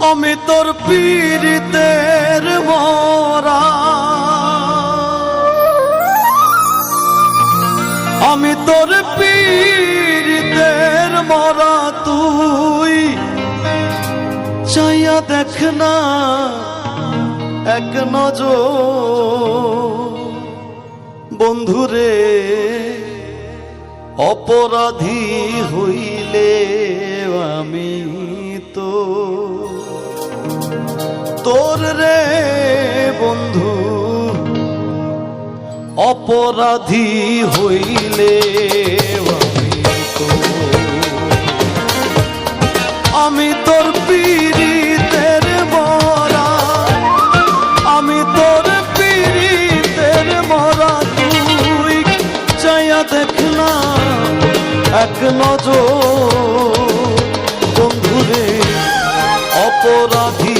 আমি তোর পীড়িতের মরা। আমি তোর পীড়িতের মরা তুই। চাইয়া দেখ না, এক নজর। বন্ধুরে, অপরাধী হইলে আমি তো তোর রে বন্ধু, অপরাধী হইলে আমি তোর পীড়িতের মরা, আমি তোর পীড়িতের মরা, তুই চাইয়া দেখ না, এক নজর বন্ধুরে অপরাধী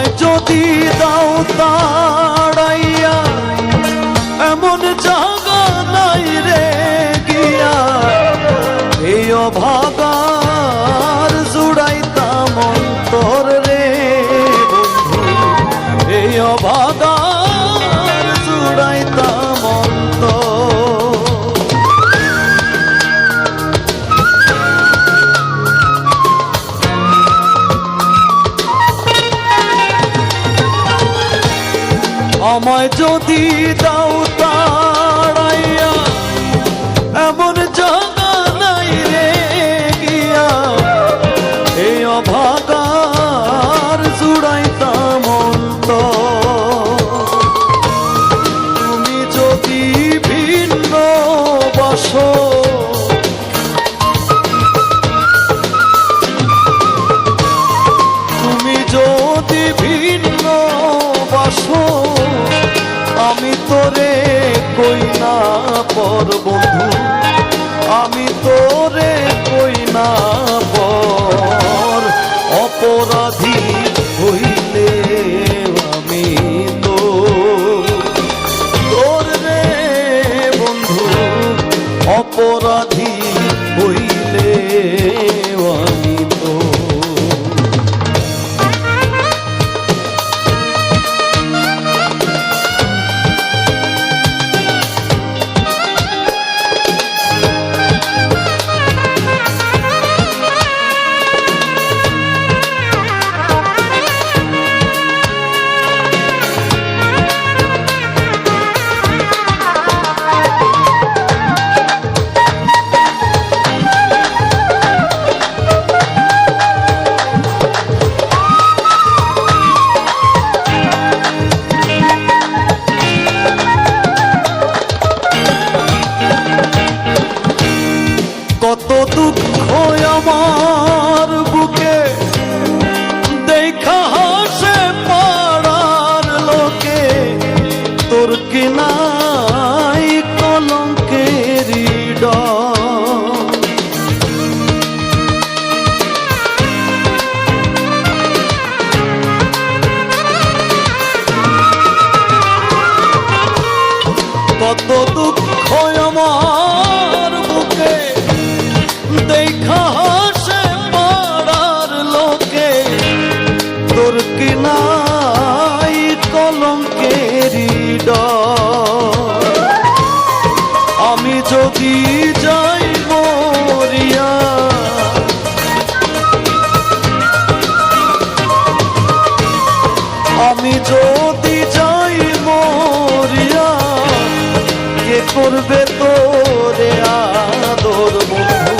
আমায় যদি দাও তাড়াইয়া এমন জাগা নাই রে গিয়া। এই অভাগার আমায় যদি দাও পর বন্ধু। amor. করবে তোরে আদর বন্ধু?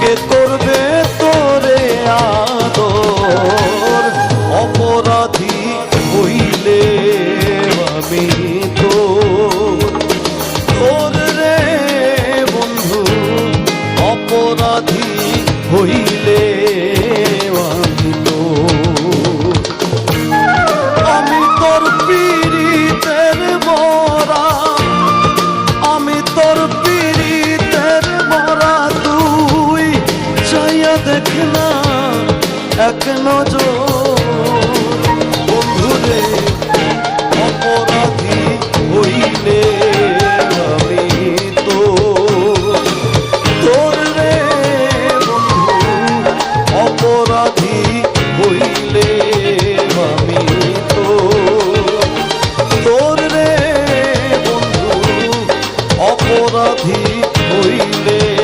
কে কর দেখনা এক নজর বন্ধুরে অপরাধী হইলে আমি তো রে আমি তো বন্ধু অপরাধী হইলে